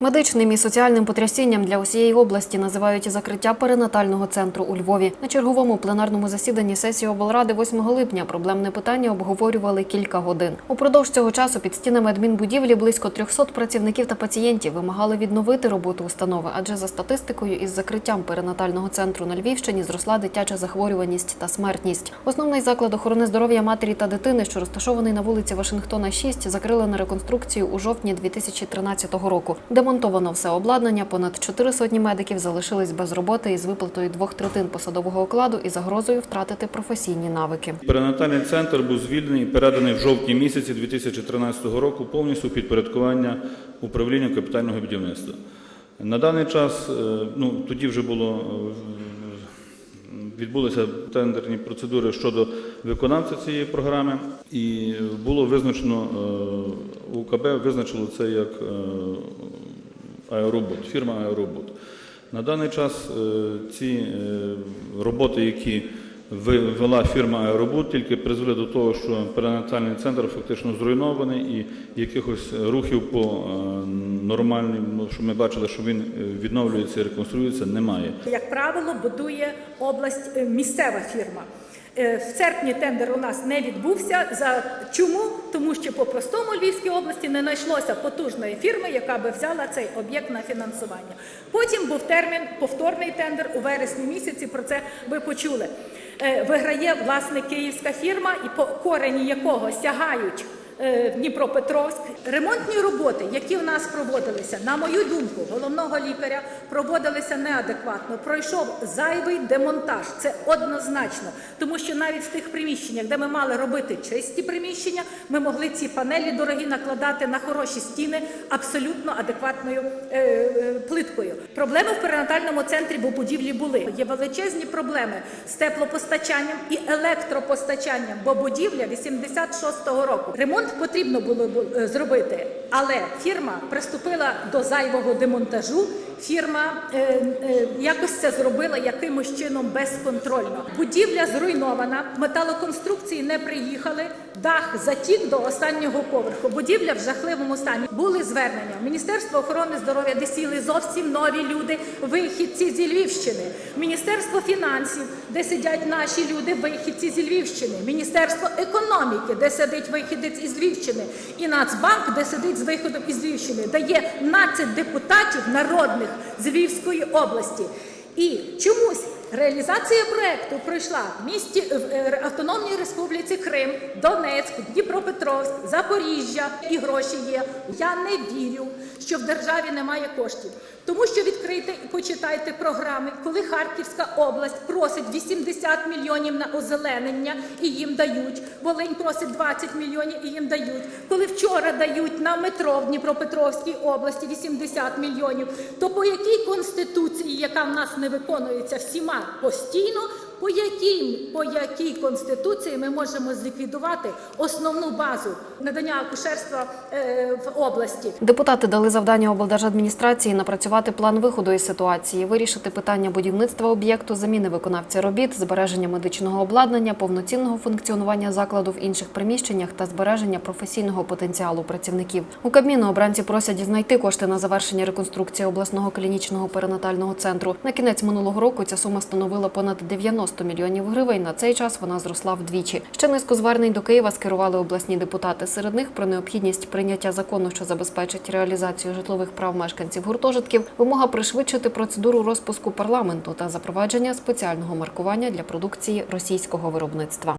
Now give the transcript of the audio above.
Медичним і соціальним потрясінням для усієї області називають закриття перинатального центру у Львові. На черговому пленарному засіданні сесії облради 8 липня проблемне питання обговорювали кілька годин. Упродовж цього часу під стінами адмінбудівлі близько 300 працівників та пацієнтів вимагали відновити роботу установи, адже за статистикою із закриттям перинатального центру на Львівщині зросла дитяча захворюваність та смертність. Основний заклад охорони здоров'я матері та дитини, що розташований на вулиці Вашингтона 6, закрили на реконструкцію у жовтні 2013 року. Демонтовано все обладнання. Понад чотири сотні медиків залишились без роботи із виплатою двох третин посадового окладу і загрозою втратити професійні навики. Перинатальний центр був звільнений і переданий в жовтні місяці 2013 року повністю підпорядкування управління капітального будівництва. На даний час, е, ну тоді вже було е, відбулися тендерні процедури щодо виконавця цієї програми, і було визначено е, УКБ визначило це як аеробот, фірма Аеробот. На даний час е, ці е, роботи, які вела фірма Аеробут, тільки призвели до того, що перинатальний центр фактично зруйнований і якихось рухів по е, нормальним, ну, що ми бачили, що він відновлюється і реконструюється, немає. Як правило, будує область місцева фірма. Е, В серпні тендер у нас не відбувся. За чому? Тому що по простому Львівській області не знайшлося потужної фірми, яка би взяла цей об'єкт на фінансування. Потім був термін повторний тендер у вересні місяці. Про це ви почули. Е, Виграє власне київська фірма, і по корені якого сягають Дніпропетровськ. Ремонтні роботи, які в нас проводилися, на мою думку, головного лікаря проводилися неадекватно. Пройшов зайвий демонтаж. Це однозначно, тому що навіть в тих приміщеннях, де ми мали робити чисті приміщення, ми могли ці панелі дорогі накладати на хороші стіни абсолютно адекватною е, е, плиткою. Проблеми в перинатальному центрі, бо будівлі були. Є величезні проблеми з теплопостачанням і електропостачанням, бо будівля 86-го року. Ремонт потрібно було бу- е, зробити, але фірма приступила до зайвого демонтажу. Фірма е, е, якось це зробила якимось чином безконтрольно. Будівля зруйнована, металоконструкції не приїхали, дах затік до останнього поверху. Будівля в жахливому стані. Були звернення Міністерство охорони здоров'я, де сіли зовсім нові люди, вихідці зі Львівщини, Міністерство фінансів, де сидять наші люди, вихідці зі Львівщини, Міністерство економіки, де сидить вихідець із Львівщини, і Нацбанк, де сидить з виходом із Львівщини, де є 12 депутатів народних з Львівської області. І чомусь реалізація проекту пройшла в місті в е, Автономній Республіці Крим, Донецьк, Дніпропетровськ, Запоріжжя і гроші є. Я не вірю, що в державі немає коштів, тому що відкрийте і почитайте програми, коли Харківська область просить 80 мільйонів на озеленення і їм дають. Волинь просить 20 мільйонів і їм дають. Коли вчора дають на метро в Дніпропетровській області 80 мільйонів, то по якій конституції, яка в нас не виконується всіма постійно, по якій, по якій конституції ми можемо зліквідувати основну базу надання акушерства е, в області? Депутати дали завдання облдержадміністрації напрацювати план виходу із ситуації, вирішити питання будівництва об'єкту, заміни виконавця робіт, збереження медичного обладнання, повноцінного функціонування закладу в інших приміщеннях та збереження професійного потенціалу працівників. У Кабміну обранці просять знайти кошти на завершення реконструкції обласного клінічного перинатального центру. На кінець минулого року ця сума становила понад 90 мільйонів гривень. На цей час вона зросла вдвічі. Ще низку звернень до Києва скерували обласні депутати. Серед них про необхідність прийняття закону, що забезпечить реалізацію житлових прав мешканців гуртожитків, вимога пришвидшити процедуру розпуску парламенту та запровадження спеціального маркування для продукції російського виробництва.